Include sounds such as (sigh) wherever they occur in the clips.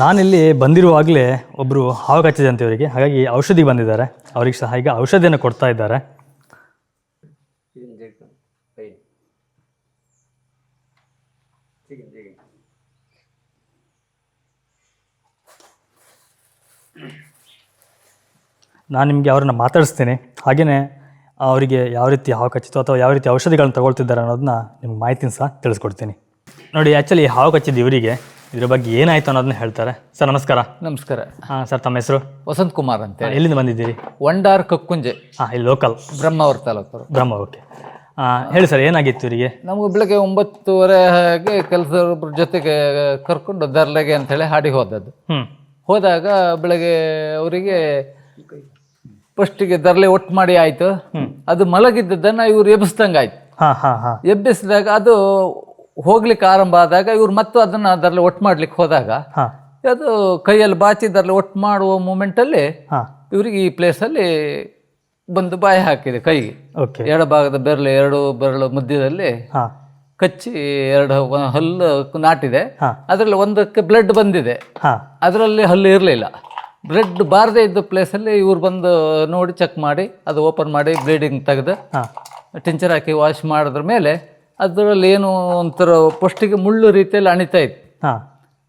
ನಾನಿಲ್ಲಿ ಬಂದಿರುವಾಗಲೇ ಒಬ್ಬರು ಹಾವು ಕಚ್ಚಿದೆ ಅಂತ ಇವರಿಗೆ ಹಾಗಾಗಿ ಔಷಧಿ ಬಂದಿದ್ದಾರೆ. ಅವ್ರಿಗೆ ಸಹ ಈಗ ಔಷಧಿಯನ್ನು ಕೊಡ್ತಾ ಇದ್ದಾರೆ. ನಾನು ನಿಮಗೆ ಅವ್ರನ್ನ ಮಾತಾಡಿಸ್ತೀನಿ. ಹಾಗೆಯೇ ಅವರಿಗೆ ಯಾವ ರೀತಿ ಹಾವು ಕಚ್ಚಿತು ಅಥವಾ ಯಾವ ರೀತಿ ಔಷಧಿಗಳನ್ನು ತಗೊಳ್ತಿದ್ದಾರೆ ಅನ್ನೋದನ್ನ ನಿಮ್ಗೆ ಮಾಹಿತಿನ ಸಹ ತಿಳಿಸ್ಕೊಡ್ತೀನಿ. ನೋಡಿ ಆ್ಯಕ್ಚುಲಿ ಹಾವು ಕಚ್ಚಿದ್ದು ಇವರಿಗೆ ಇದ್ರ ಬಗ್ಗೆ ಏನಾಯ್ತು ಅನ್ನೋದನ್ನ ಹೇಳ್ತಾರೆ. ಸರ್ ನಮಸ್ಕಾರ. ನಮಸ್ಕಾರ. ಹಾ ಸರ್ ತಮ್ಮ ಹೆಸರು? ವಸಂತ್ ಕುಮಾರ್ ಅಂತ ಎಲ್ಲಿಂದ ಬಂದಿದ್ದೀರಿ? ವಂಡಾರ್ ಕಕ್ಕುಂಜೆ. ಹಾ ಇಲ್ಲಿ ಲೋಕಲ್ ಬ್ರಹ್ಮಾವರ ತಾಲೂಕರು ಬ್ರಹ್ಮ ಓಕೆ ಹೇಳಿ ಸರ್ ಏನಾಗಿತ್ತು ಇವರಿಗೆ? ನಮಗೆ ಬೆಳಗ್ಗೆ ಒಂಬತ್ತುವರೆ ಹಾಗೆ ಕೆಲಸದವ್ರ ಜೊತೆಗೆ ಕರ್ಕೊಂಡು ದರ್ಲೆಗೆ ಅಂತೇಳಿ ಹಾಡಿಗೆ ಹೋದದ್ದು. ಹ್ಞೂ ಹೋದಾಗ ಬೆಳಗ್ಗೆ ಅವರಿಗೆ ಫಸ್ಟಿಗೆ ದರ್ಲೆ ಒಟ್ಟು ಮಾಡಿ ಆಯ್ತು. ಅದು ಮಲಗಿದ್ದದನ್ನ ಇವ್ರು ಎಬ್ಬಿಸ್ದಂಗೆ ಆಯ್ತು ಹಾಂ ಹಾಂ ಹಾಂ. ಎಬ್ಬಿಸಿದಾಗ ಅದು ಹೋಗ್ಲಿಕ್ಕೆ ಆರಂಭ ಆದಾಗ ಇವ್ರು ಮತ್ತು ಅದನ್ನ ಅದರಲ್ಲಿ ಒಟ್ಟು ಮಾಡ್ಲಿಕ್ಕೆ ಹೋದಾಗ ಅದು ಕೈಯಲ್ಲಿ ಬಾಚಿ ಅದರಲ್ಲಿ ಒಟ್ಟು ಮಾಡುವ ಮೂಮೆಂಟಲ್ಲಿ ಇವ್ರಿಗೆ ಈ ಪ್ಲೇಸಲ್ಲಿ ಬಂದು ಬಾಯಿ ಹಾಕಿದೆ ಕೈಗೆ. ಎಡಭಾಗದ ಬೆರಳು ಎರಡು ಬೆರಳು ಮಧ್ಯದಲ್ಲಿ ಹಾಂ. ಕಚ್ಚಿ ಎರಡು ಹಲ್ಲು ನಾಟಿದೆ. ಅದರಲ್ಲಿ ಒಂದಕ್ಕೆ ಬ್ಲಡ್ ಬಂದಿದೆ. ಅದರಲ್ಲಿ ಹಲ್ಲು ಇರಲಿಲ್ಲ. ಬ್ಲಡ್ ಬಾರದೇ ಇದ್ದ ಪ್ಲೇಸಲ್ಲಿ ಇವ್ರು ಬಂದು ನೋಡಿ ಚೆಕ್ ಮಾಡಿ ಅದು ಓಪನ್ ಮಾಡಿ ಬ್ಲೀಡಿಂಗ್ ತೆಗೆದು ಟಿಂಚರ್ ಹಾಕಿ ವಾಶ್ ಮಾಡಿದ್ರ ಮೇಲೆ ಅದರಲ್ಲಿ ಏನು ಒಂಥರ ಪಸ್ಟಿಗೆ ಮುಳ್ಳು ರೀತಿಯಲ್ಲಿ ಅಣಿತಾ ಇತ್ತು. ಹಾಂ.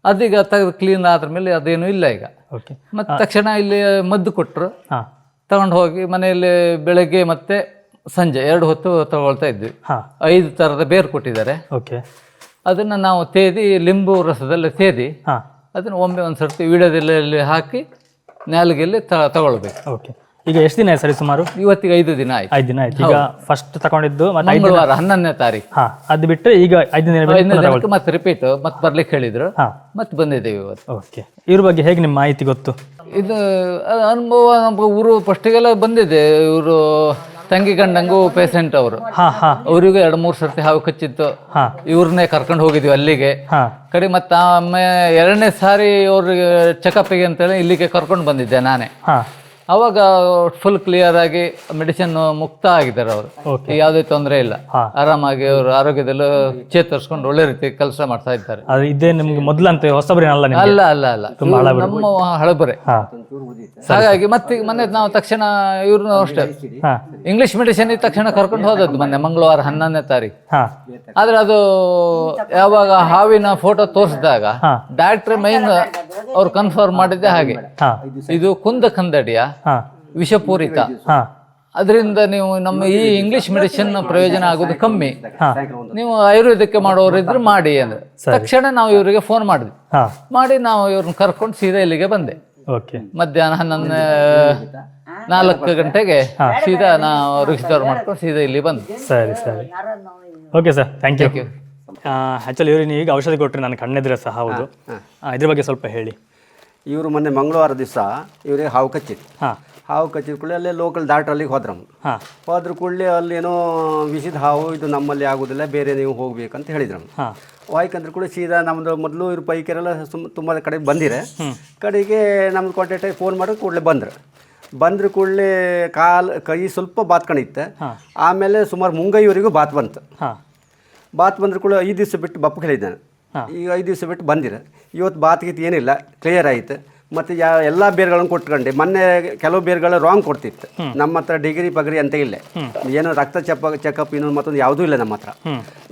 ಅದೀಗ ತೆಗೆದು ಕ್ಲೀನ್ ಆದ್ರ ಮೇಲೆ ಅದೇನು ಇಲ್ಲ ಈಗ. ಓಕೆ ಮತ್ತೆ ತಕ್ಷಣ ಇಲ್ಲಿ ಮದ್ದು ಕೊಟ್ಟರು ಹಾಂ. ತಗೊಂಡು ಹೋಗಿ ಮನೆಯಲ್ಲಿ ಬೆಳಗ್ಗೆ ಮತ್ತೆ ಸಂಜೆ ಎರಡು ಹೊತ್ತು ತಗೊಳ್ತಾ ಇದ್ವಿ. ಹಾಂ. ಐದು ಥರದ ಬೇರು ಕೊಟ್ಟಿದ್ದಾರೆ. ಓಕೆ ಅದನ್ನು ನಾವು ತೇದಿ ಲಿಂಬು ರಸದಲ್ಲಿ ತೇದಿ ಹಾಂ. ಅದನ್ನು ಒಮ್ಮೆ ಒಂದು ಸರ್ತಿ ವಿಡಿಯೋದಲ್ಲಿ ಹಾಕಿ ನಾಲಿಗೆಯಲ್ಲಿ ತಗೊಳ್ಬೇಕು. ಓಕೆ ಈಗ ಎಷ್ಟು ದಿನ ಆಯ್ತು ಸರಿ ಸುಮಾರು? ಇವತ್ತಿಗೆ ಐದು ದಿನ ಆಯ್ತು. ಐದು ದಿನ ಆಯ್ತು. ಈಗ ಫಸ್ಟ್ ತಗೊಂಡಿದ್ದು ಮತ್ತೆ ಐದು ಮಂಗಳವಾರ ಹನ್ನೊಂದನೇ ತಾರೀಕು. ಹಾ ಅದು ಬಿಟ್ಟರೆ ಈಗ ಐದು ದಿನ ಬೇಕು ಐದನೇ ದಿನಕ್ಕೆ ಮತ್ತೆ ರಿಪೀಟ್ ಮತ್ತೆ ಬರ್ಲಿಕ್ಕೆ ಹೇಳಿದ್ರು. ಹಾ. ಮತ್ತೆ ಬಂದಿದ್ದೇವೆ ಇವತ್ತು. ಓಕೆ ಇವ್ರ ಬಗ್ಗೆ ಹೇಗೆ ನಿಮ್ಮ ಮಾಹಿತಿ ಗೊತ್ತು? ಇದು ಅ- ಅನುಭವ ನಮ್ಮ ಊರು ಫಸ್ಟಿಗೆಲ್ಲ ಬಂದಿದೆ ಇವರು ತಂಗಿ ಕಂಡಂಗು ಪೇಷಂಟ್ ಅವರು. ಹಾ ಹಾ. ಅವರಿಗೂ ಎರಡು ಮೂರು ಸರ್ತಿ ಹಾವು ಕಚ್ಚಿತ್ತು. ಹಾಂ. ಇವ್ರನ್ನೇ ಕರ್ಕೊಂಡು ಹೋಗಿದ್ವಿ ಅಲ್ಲಿಗೆ. ಹಾ. ಕಡೆ ಮತ್ತೆ ಆಮೇಲೆ ಎರಡನೇ ಸಾರಿ ಅವ್ರಿಗೆ ಚೆಕಪ್ಪಿಗೆ ಅಂತೇಳಿ ಇಲ್ಲಿಗೆ ಕರ್ಕೊಂಡು ಬಂದಿದ್ದೆ ನಾನೇ. ಹಾಂ. ಅವಾಗ ಫುಲ್ ಕ್ಲಿಯರ್ ಆಗಿ ಮೆಡಿಸಿನ್ ಮುಕ್ತ ಆಗಿದ್ದಾರೆ ಅವರು ಯಾವುದೇ ತೊಂದರೆ ಇಲ್ಲ. ಆರಾಮಾಗಿ ಅವರು ಆರೋಗ್ಯದಲ್ಲೂ ಚೇತರಿಸ್ಕೊಂಡು ಒಳ್ಳೆ ರೀತಿ ಕೆಲಸ ಮಾಡ್ತಾ ಇದ್ದಾರೆ. ಇದೇ ನಿಮ್ಗೆ ಮೊದಲಂತೆ ಹೊಸಬ್ರೇನಲ್ಲ ಅಲ್ಲ ಅಲ್ಲ ಅಲ್ಲ. ಅಲ್ಲ ನಮ್ಮ ಹಳಬರೆ. ಹಾಗಾಗಿ ಮತ್ತೆ ಮೊನ್ನೆ ನಾವು ತಕ್ಷಣ ಇವ್ರನ್ನ ಅಷ್ಟೇ. ಇಂಗ್ಲಿಷ್ ಮೆಡಿಸಿನ್ ತಕ್ಷಣ ಕರ್ಕೊಂಡು ಹೋದದ್ದು ಮೊನ್ನೆ ಮಂಗಳವಾರ ಹನ್ನೊಂದನೇ ತಾರೀಕು ಆದ್ರೆ ಅದು ಯಾವಾಗ ಹಾವಿನ ಫೋಟೋ ತೋರಿಸಿದಾಗ ಡಾಕ್ಟ್ರ್ ಮೈನ್ ಅವ್ರು ಕನ್ಫರ್ಮ್ ಮಾಡಿದ್ದೆ ಹಾಗೆ. ಹಾಂ. ಇದು ಕುಂದ ಕಂದಡಿಯ ಹಾ. ವಿಷಪೂರಿತ. ಹಾಂ ಅದರಿಂದ ನೀವು ನಮ್ಮ ಈ ಇಂಗ್ಲಿಷ್ ಮೆಡಿಸಿನ್ ಪ್ರಯೋಜನ ಆಗೋದು ಕಮ್ಮಿ. ಹಾಂ. ನೀವು ಆಯುರ್ವೇದಕ್ಕೆ ಮಾಡೋರಿದ್ರೆ ಮಾಡಿ ಅಂದ್ರೆ. ತಕ್ಷಣ ನಾವು ಇವರಿಗೆ ಫೋನ್ ಮಾಡಿದ್ವಿ. ಹಾಂ. ಮಾಡಿ ನಾವು ಇವ್ರನ್ನ ಕರ್ಕೊಂಡು ಸೀದಾ ಇಲ್ಲಿಗೆ ಬಂದೆ. ಓಕೆ. ಮಧ್ಯಾಹ್ನ ಹನ್ನೊಂದು ನಾಲ್ಕು ಗಂಟೆಗೆ ಸೀದಾ ನಾವು ರಿಜಿಸ್ಟರ್ ಮಾಡ್ಕೊಂಡು ಸೀದಾ ಇಲ್ಲಿ ಬಂದ್ವಿ. ಸರಿ ಸರಿ. Okay sir. Thank you actually ಇವ್ರಿಗೆ ನೀವು ಈಗ ಔಷಧಿ ಕೊಟ್ಟರೆ ನನ್ನ ಕಣ್ಣೆದ್ರೆ ಸಹ ಹೌದು. ಇದ್ರ ಬಗ್ಗೆ ಸ್ವಲ್ಪ ಹೇಳಿ. ಇವರು ಮೊನ್ನೆ ಮಂಗಳವಾರ ದಿವಸ ಇವರಿಗೆ ಹಾವು ಕಚ್ಚಿತ್ತು. ಹಾಂ. ಹಾವು ಕಚ್ಚಿದ ಕೂಡಲೇ ಅಲ್ಲೇ ಲೋಕಲ್ ಡಾಕ್ಟ್ರ್ ಅಲ್ಲಿಗೆ ಹೋದ್ರಮ್ಮ ಹಾಂ. ಹೋದ್ರ ಕೂಡಲೇ ಅಲ್ಲೇನೋ ವಿಷದ ಹಾವು ಇದು ನಮ್ಮಲ್ಲಿ ಆಗೋದಿಲ್ಲ ಬೇರೆ ನೀವು ಹೋಗ್ಬೇಕಂತ ಹೇಳಿದ್ರು ಹಾಂ. ವಾಯ್ಕಂದ್ರೆ ಕೂಡ ಸೀದಾ ನಮ್ಮದು ಮೊದಲು ಇವ್ರ ಪೈಕರೆಲ್ಲ ಸುಮ್ ತುಂಬ ಕಡೆ ಬಂದಿರೆ. ಕಡೆಗೆ ನಮ್ದು ಕಾಂಟ್ಯಾಕ್ಟ್ ಫೋನ್ ಮಾಡಿ ಕೂಡಲೇ ಬಂದ್ರು. ಬಂದ್ರ ಕೂಡಲೇ ಕಾಲು ಕೈ ಸ್ವಲ್ಪ ಬಾತ್ಕೊಂಡಿತ್ತು ಆಮೇಲೆ ಸುಮಾರು ಮುಂಗೈವರೆಗೂ ಬಾತ್ ಬಂತು. ಹಾಂ. ಬಾತ್ ಬಂದ್ರೆ ಕೂಡ ಐದು ದಿವಸ ಬಿಟ್ಟು ಬಪ್ಪ ಹೇಳಿದ್ದಾನೆ ಈಗ ಐದು ದಿವಸ ಬಿಟ್ಟು ಬಂದಿರ ಇವತ್ತು ಬಾತ್ ಗೀತ್ ಏನಿಲ್ಲ ಕ್ಲಿಯರ್ ಆಯಿತು. ಮತ್ತು ಯಾ ಎಲ್ಲ ಬೇರ್ಗಳನ್ನು ಕೊಟ್ಕೊಂಡೆ. ಮೊನ್ನೆ ಕೆಲವು ಬೇರ್ಗಳು ರಾಂಗ್ ಕೊಡ್ತಿತ್ತು. ನಮ್ಮ ಹತ್ರ ಡಿಗ್ರಿ ಪಗರಿ ಅಂತ ಇಲ್ಲ. ಏನೋ ರಕ್ತ ಚೆಕ್ ಚೆಕಪ್ ಇನ್ನೊಂದು ಮತ್ತೊಂದು ಯಾವುದೂ ಇಲ್ಲ ನಮ್ಮ ಹತ್ರ.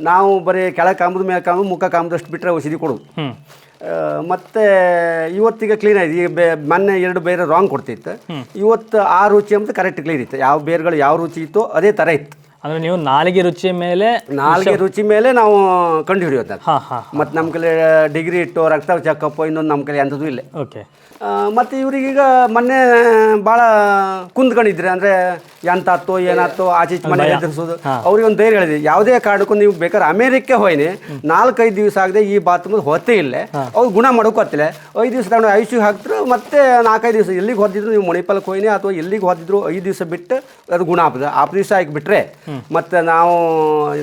ನಾವು ಬರೀ ಕೆಳಗೆ ಕಾಂಬುದು ಮೇಲೆ ಕಾಂಬುದು ಮುಖ ಕಾಂಬುದಷ್ಟು ಬಿಟ್ಟರೆ ಔಷಧಿ ಕೊಡು ಮತ್ತೆ ಇವತ್ತಿಗೆ ಕ್ಲೀನ್ ಆಯ್ತು. ಈಗ ಬೇ ಮೊನ್ನೆ ಎರಡು ಬೇರೆ ರಾಂಗ್ ಕೊಡ್ತಿತ್ತು. ಇವತ್ತು ಆ ರುಚಿ ಅಂತ ಕರೆಕ್ಟ್ ಕ್ಲೀನ್ ಇತ್ತು. ಯಾವ ಬೇರ್ಗಳು ಯಾವ ರುಚಿ ಇತ್ತು ಅದೇ ಥರ ಇತ್ತು. ಅಂದರೆ ನೀವು ನಾಲಿಗೆ ರುಚಿ ಮೇಲೆ ನಾಲಿಗೆ ರುಚಿ ಮೇಲೆ ನಾವು ಕಂಡು ಹಿಡಿಯೋದು ಹಾ ಹಾ. ಮತ್ತು ನಮ್ಮ ಕಲೆ ಡಿಗ್ರಿ ಇಟ್ಟು ರಕ್ತ ಚೆಕಪ್ ಇನ್ನೊಂದು ನಮ್ ಕಲೆ ಅಂಥದ್ದು ಇಲ್ಲ. ಓಕೆ. ಮತ್ತು ಇವ್ರಿಗೀಗ ಮೊನ್ನೆ ಭಾಳ ಕುಂದ್ಕೊಂಡಿದ್ರೆ ಅಂದ್ರೆ ಎಂತಾತೋ ಏನಾತೋ ಆಚೆ ಮನೆ ಎದುರಿಸೋದು. ಅವ್ರಿಗೆ ಒಂದು ಧೈರ್ಯ ಹೇಳಿದೆ. ಯಾವುದೇ ಕಾರಣಕ್ಕೂ ನೀವು ಬೇಕಾದ್ರೆ ಅಮೇರಿಕೆ ಹೋಯ್ನಿ ನಾಲ್ಕೈದು ದಿವಸ ಆಗದೆ ಈ ಬಾತ್ರೂಮ್ ಹೊತ್ತೇ ಇಲ್ಲ. ಅವ್ರು ಗುಣ ಮಾಡ್ಕೊತಿಲ್ಲ ಐದು ದಿವಸ ತಗೊಂಡು ಐ ಸಿ ಹಾಕ್ತಾರೆ ಮತ್ತೆ ನಾಲ್ಕೈದು ದಿವಸ ಎಲ್ಲಿಗೆ ಹೊದ್ದಿದ್ರು ನೀವು ಮಣಿಪಾಲಕ್ಕೆ ಹೋಯ್ನಿ ಅಥವಾ ಎಲ್ಲಿಗೆ ಹೊದ್ದಿದ್ರು ಐದು ದಿವಸ ಬಿಟ್ಟು ಅದು ಗುಣ ಆಗ್ತದೆ. ಆ ದಿವಸ ಆಗಿಬಿಟ್ರೆ ಮತ್ತು ನಾವು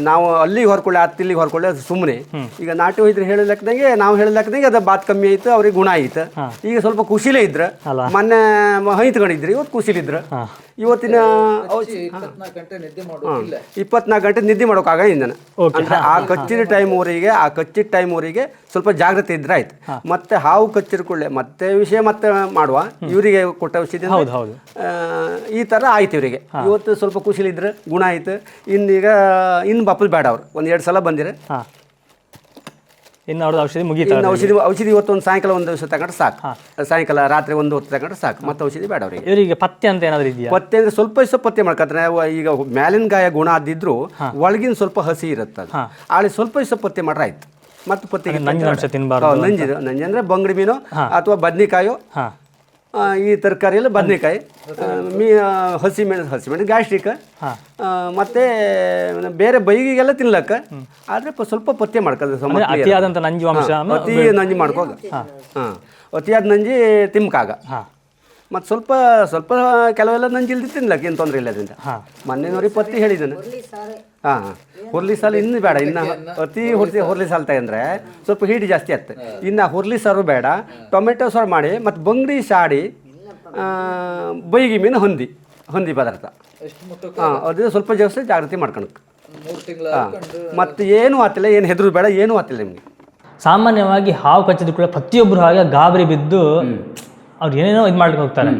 ನಾವು ಅಲ್ಲಿಗೆ ಹೊರ್ಕೊಳ್ಳಿ ಹತ್ತು ಇಲ್ಲಿಗೆ ಹೊರ್ಕೊಳ್ಳಿ ಅದು ಸುಮ್ಮನೆ ಈಗ ನಾಟಿ ವೈದ್ಯರು ಹೇಳಿಲ್ಲಕ್ಕದಂಗೆ ನಾವು ಹೇಳಿಲ್ಲಕ್ಕದಂಗೆ ಅದು ಬಾತ್ ಕಮ್ಮಿ ಆಯ್ತು ಅವ್ರಿಗೆ ಗುಣ ಆಯ್ತು. ಈಗ ಸ್ವಲ್ಪ ಖುಷಿಲೇ ಇದ್ರ. ಮೊನ್ನೆ ಹೈತ್ಕೊಂಡಿದ್ರಿ ಇವತ್ತು ಖುಷಿಲಿದ್ರು. ಇವತ್ತಿನ ಗಂಟೆ ನಿದ್ದೆ ಇಪ್ಪತ್ನಾಲ್ಕು ಗಂಟೆ ನಿದ್ದೆ ಮಾಡೋಕ್ಕಾಗ ನಾನು ಅಂದ್ರೆ ಆ ಕಚ್ಚಿದ ಟೈಮ್ ಊರಿಗೆ ಆ ಕಚ್ಚಿದ ಟೈಮ್ ಊರಿಗೆ ಸ್ವಲ್ಪ ಜಾಗ್ರತೆ ಇದ್ರೆ ಆಯ್ತು. ಮತ್ತೆ ಹಾವು ಕಚ್ಚಿರ್ಕೊಳ್ಳೆ ಮತ್ತೆ ವಿಷಯ ಮತ್ತೆ ಮಾಡುವ. ಇವರಿಗೆ ಕೊಟ್ಟ ಔಷಧಿ ಹೌದು ಈ ತರ ಆಯ್ತು ಇವರಿಗೆ. ಇವತ್ತು ಸ್ವಲ್ಪ ಖುಷಿಲಿದ್ರೆ ಗುಣ ಆಯ್ತು. ಇನ್ನೀಗ ಇನ್ನು ಬಪ್ಪಲ್ ಬೇಡ ಅವ್ರು. ಒಂದು ಎರಡು ಸಲ ಬಂದಿರ. ಹಾಂ. ಇನ್ನು ಅವ್ರದ್ದು ಔಷಧಿ ಮುಗಿತಾರೆ ಇನ್ನು ಔಷಧಿ ಔಷಧಿ ಇವತ್ತು ಒಂದು ಸಾಯಂಕಾಲ ಒಂದು ದಿವಸ ತಗೊಂಡ್ರೆ ಸಾಕು. ಸಾಯಂಕಾಲ ರಾತ್ರಿ ಒಂದು ಹೊತ್ತು ತಗೊಂಡ್ರೆ ಸಾಕು. ಮತ್ತೆ ಔಷಧಿ ಬೇಡ ಅವರಿಗೆ. ಇವರಿಗೆ ಪತ್ತೆ ಅಂತ ಏನಾದರೂ ಇದೆಯಾ? ಪತ್ತೆ ಅಂದ್ರೆ ಸ್ವಲ್ಪ ಸ್ವಲ್ಪ ಪತ್ತೆ ಮಾಡ್ಕೊತಾರೆ ಈಗ ಮ್ಯಾಲಿನ ಗಾಯ ಗುಣ ಆದಿದ್ರು ಒಳಗಿನ ಸ್ವಲ್ಪ ಹಸಿ ಇರುತ್ತೆ ಅದು ಆಳಿ ಸ್ವಲ್ಪ ಸ್ವಲ್ಪ ಪತ್ತೆ ಮಾಡ್ರೆ ಆಯ್ತು. ಮತ್ತೆ ಪತ್ತೆ ನಂಜಿ ನಂಜಿದು ನಂಜಿ ಅಂದ್ರೆ ಬಂಗಡಿ ಮೀನು ಅಥವಾ ಬದ್ನಿಕಾಯೋ ಈ ತರಕಾರಿಯಲ್ಲಿ ಬದನೆಕಾಯಿ ಮೀ ಹಸಿ ಮೆಣಸು ಹಸಿ ಮೆಣಸು ಗ್ಯಾಸ್ಟ್ರಿಕ್. ಮತ್ತೆ ಬೇರೆ ಬೈಗಿಗೆಲ್ಲ ತಿನ್ಲಕ್ಕ. ಆದ್ರೆ ಸ್ವಲ್ಪ ಪತ್ತೆ ಅಂದರೆ ಅತಿಯಾದಂಥ ನಂಜು ಅತಿ ನಂಜಿ ಮಾಡ್ಕೋಗ. ಹಾಂ. ಅತಿಯಾದ ನಂಜಿ ತಿಮ್ಕಾಗ. ಹಾಂ. ಮತ್ತು ಸ್ವಲ್ಪ ಸ್ವಲ್ಪ ಕೆಲವೆಲ್ಲ ನಂಜಿಲ್ದಿ ತಿನ್ಲಕ್ಕ ಏನು ತೊಂದರೆ ಇಲ್ಲ ಅದರಿಂದ ಮೊನ್ನೆ ನೋಡಿ ಪತ್ತಿ ಹೇಳಿದ್ದಾನೆ. ಹಾಂ ಹುರ್ಲಿ ಸಾಲು ಇನ್ನು ಬೇಡ ಇನ್ನು ಅತಿ ಹುರ್ಸಿ ಹುರ್ಲಿ ಸಾಲು ತಗೊಂಡ್ರೆ ಸ್ವಲ್ಪ ಹೀಟ್ ಜಾಸ್ತಿ ಆಗ್ತದೆ ಇನ್ನು ಹುರ್ಲಿ ಸಾರು ಬೇಡ ಟೊಮೆಟೊ ಸಾರು ಮಾಡಿ ಮತ್ತು ಬಂಗಡಿ ಸಾಡಿ ಆ, ಬೈಗಿ ಮೀನು ಹೊಂದಿ ಹೊಂದಿ ಪದಾರ್ಥ. ಹಾಂ ಅದು ಸ್ವಲ್ಪ ಜಾಸ್ತಿ ಜಾಗೃತಿ ಮಾಡ್ಕೊಳಕ್ಕೆ ಮೂರು ತಿಂಗಳ ಹಾಂ ಮತ್ತು ಏನೂ ಆತಿಲ್ಲ ಏನು ಹೆದರು ಬೇಡ ಏನೂ ಆತಿಲ್ಲ ನಿಮಗೆ. ಸಾಮಾನ್ಯವಾಗಿ ಹಾವು ಕಚ್ಚಿದ ಕೂಡ ಪ್ರತಿಯೊಬ್ಬರು ಹಾಗೆ ಗಾಬರಿ ಬಿದ್ದು ಅವ್ರು ಏನೇನೋ ಇದು ಮಾಡ್ಲಿಕ್ಕೆ ಹೋಗ್ತಾರೆ.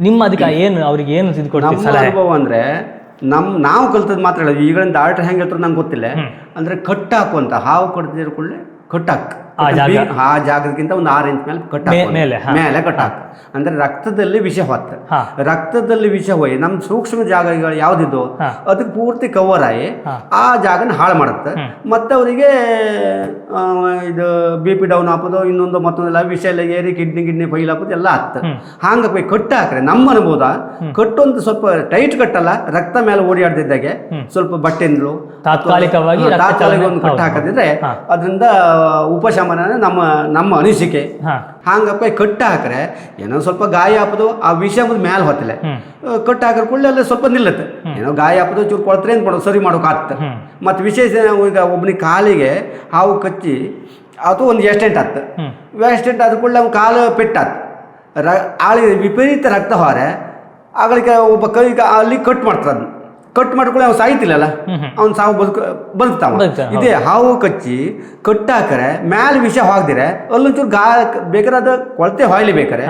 ನಿಮ್ಮ ಅದಕ್ಕೆ ಏನು ಅವ್ರಿಗೆ ಏನು ಇದು ಕೊಡ್ತೀವಿ ಸಲಹೆ? ಅನುಭವ ಅಂದ್ರೆ ನಮ್ ನಾವು ಕಲ್ತದ್ ಮಾತ್ರ ಹೇಳೋದು ಈಗಳಿಂದ ಡಾಕ್ಟರ್ ಹೆಂಗೆ ಹೇಳ್ತಾರೆ ನಂಗೆ ಗೊತ್ತಿಲ್ಲ ಅಂದ್ರೆ ಕಟ್ಟಾಕು ಅಂತ ಹಾವು ಕಡ್ದಿರ ಕೂಡಲೇ ಕಟ್ಟಾಕ್ ಆ ಜಾಗ. ಆ ಜಾಗದಕ್ಕಿಂತ ಒಂದು ಆರು ಇಂಚ್ ಮೇಲೆ ಕಟ್ ಮೇಲೆ, ಕಟ್ಟ ಮೇಲೆ ಕಟ್ಟಾಕು ಅಂದ್ರೆ ರಕ್ತದಲ್ಲಿ ವಿಷ ಹೊತ್ತ. ರಕ್ತದಲ್ಲಿ ವಿಷ ಹೋಯ್ ನಮ್ ಸೂಕ್ಷ್ಮ ಜಾಗಗಳು ಯಾವ್ದಿದ್ದು ಅದಕ್ಕೆ ಪೂರ್ತಿ ಕವರ್ ಆಗಿ ಆ ಜಾಗನ ಹಾಳು ಮಾಡುತ್ತೆ. ಮತ್ತೆ ಅವರಿಗೆ ಇದು ಬಿ ಪಿ ಡೌನ್ ಹಾಕೋದು ಇನ್ನೊಂದು ಮತ್ತೊಂದೆಲ್ಲ ವಿಷ ಎಲ್ಲ ಏರಿ ಕಿಡ್ನಿ ಕಿಡ್ನಿ ಫೈಲ್ ಹಾಕೋದು ಎಲ್ಲ ಆಗ್ತದೆ. ಹಂಗ ಪೈ ಕಟ್ಟ ಹಾಕ್ರೆ ನಮ್ಮ ಅನುಭವ ಕಟ್ಟು ಅಂತ ಸ್ವಲ್ಪ ಟೈಟ್ ಕಟ್ಟಲ್ಲ ರಕ್ತ ಮೇಲೆ ಓಡಿಯಾಡ್ದಿದ್ದಾಗೆ ಸ್ವಲ್ಪ ಬಟ್ಟೆಂದ್ಲು ತಾತ್ಕಾಲಿಕವಾಗಿ ತಾತ್ಕಾಲಿಕ ಒಂದು ಕಟ್ಟ ಹಾಕದಿದ್ರೆ ಅದರಿಂದ ಉಪಶಮನ ನಮ್ಮ ನಮ್ಮ ಅನಿಸಿಕೆ. ಹಾಂಗಪ್ಪ ಕಟ್ಟ ಹಾಕ್ರೆ ಏನೋ ಸ್ವಲ್ಪ ಗಾಯ ಹಾಪದು ಆ ವಿಷ ಮುಂದೆ ಮ್ಯಾಲ ಹೊತ್ತಲೆ ಕಟ್ಟ ಹಾಕ್ರೆ ಕೂಡಲೇ ಅಲ್ಲೇ ಸ್ವಲ್ಪ ನಿಲ್ಲತ್ತೆ. ಏನೋ ಗಾಯ ಹಾಪದು ಚೂರು ಕೊಳ್ತಾರೆ ಏನು ಮಾಡೋದು ಸರಿ ಮಾಡೋಕೆ ಆಗ್ತದೆ. ಮತ್ತು ವಿಶೇಷ ಈಗ ಒಬ್ಬನಿಗೆ ಕಾಲಿಗೆ ಹಾವು ಕಚ್ಚಿ ಅದು ಒಂದು ಎಸ್ಟೆಂಟ್ ಆತು. ಎಸ್ಟೆಂಟ್ ಆದ ಕೂಡಲೇ ಅವ್ನ ಕಾಲು ಪೆಟ್ಟಾತು. ರ ಆಳಿಗೆ ವಿಪರೀತ ರಕ್ತ ಹೊರೆ. ಆಗಳಿಗೆ ಒಬ್ಬ ಕೈಗೆ ಅಲ್ಲಿ ಕಟ್ ಮಾಡ್ತಾರೆ ಅದನ್ನ ಕಟ್ ಮಾಡ್ಕೊಳ್ಳಿ ಅವ್ನು ಸಾಯ್ತಿಲ್ಲಲ್ಲ? ಅವ್ನು ಸಾವು ಬದುಕ ಬದುಕ್ತಾವ. ಇದೇ ಹಾವು ಕಚ್ಚಿ ಕಟ್ಟಾಕರೆ ಮ್ಯಾಲ ವಿಷ ಹಾಕ್ದಿರ ಅಲ್ಲೊಂಚೂರು ಗಾ ಬೇಕಾದ ಕೊಳತೆ ಹಾಯ್ಲಿ ಬೇಕಾರೆ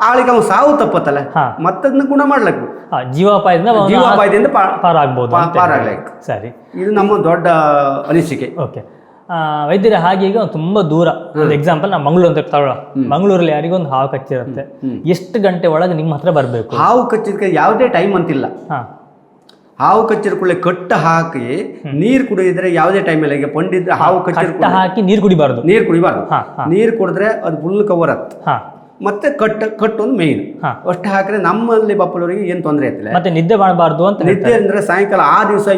ಆಳಿಗೆ ಅವ್ನು ಸಾವು ತಪ್ಪತ್ತಲ್ಲ. ಮತ್ತದನ್ನ ಗುಣ ಮಾಡ್ಲಕ್ಕು. ಜೀವಾಪಾಯದಿಂದ ಜೀವಾಪಾಯದಿಂದ ಪಾರಾಗ್ಬೋದು ಪಾ- ಅಂತ ಪಾರಾಗ್ಲಿಕ್ಕೆ. ಸರಿ. ಇದು ನಮ್ಮ ದೊಡ್ಡ ಅನಿಸಿಕೆ. ಓಕೆ. ವೈದ್ಯರ ಹಾಗೆ ಈಗ ಒಂದು ತುಂಬ ದೂರ. ಒಂದು ಎಕ್ಸಾಂಪಲ್ ನಾವು ಮಂಗಳೂರು ಅಂತ ತಗೊಳ್ಳೋ ಮಂಗಳೂರಲ್ಲಿ ಯಾರಿಗೊಂದು ಹಾವು ಕಚ್ಚಿರುತ್ತೆ. ಎಷ್ಟು ಗಂಟೆ ಒಳಗೆ ನಿಮ್ಮ ಹತ್ರ ಬರಬೇಕು? ಹಾವು ಕಚ್ಚಿದಕ್ಕೆ ಯಾವುದೇ ಟೈಮ್ ಅಂತಿಲ್ಲ. ಹಾಂ. ಹಾವು ಕಚ್ಚಿದ ಕೂಡಲೇ ಕಟ್ಟ ಹಾಕಿ ನೀರು ಕುಡಿದ್ರೆ ಯಾವುದೇ ಟೈಮಲ್ಲಿ ಈಗ ಪಂಡಿತ ಹಾವು ಕಚ್ಚಿದ ಕಟ್ಟ ಹಾಕಿ ನೀರು ಕುಡಿಬಾರ್ದು. ನೀರು ಕುಡಿಬಾರ್ದು. ನೀರು ಕುಡಿದ್ರೆ ಅದು ಫುಲ್ ಕವರ್ ಆಗುತ್ತೆ ಹಾಂ. ಮತ್ತೆ ಕಟ್ಟ ಕಟ್ಟೊಂದು ಒಂದು ಮೇನ್ ಅಷ್ಟು ಹಾಕಿದ್ರೆ ನಮ್ಮಲ್ಲಿ ಬಪ್ಪಲವರಿಗೆ ಏನು ತೊಂದರೆ ಆಯ್ತಿಲ್ಲ ಮತ್ತೆ ನಿದ್ದೆ ಮಾಡಬಾರ್ದು ಅಂತ ನಿದ್ದೆ ಅಂದ್ರೆ ಸಾಯಂಕಾಲ ಆ ದಿವಸ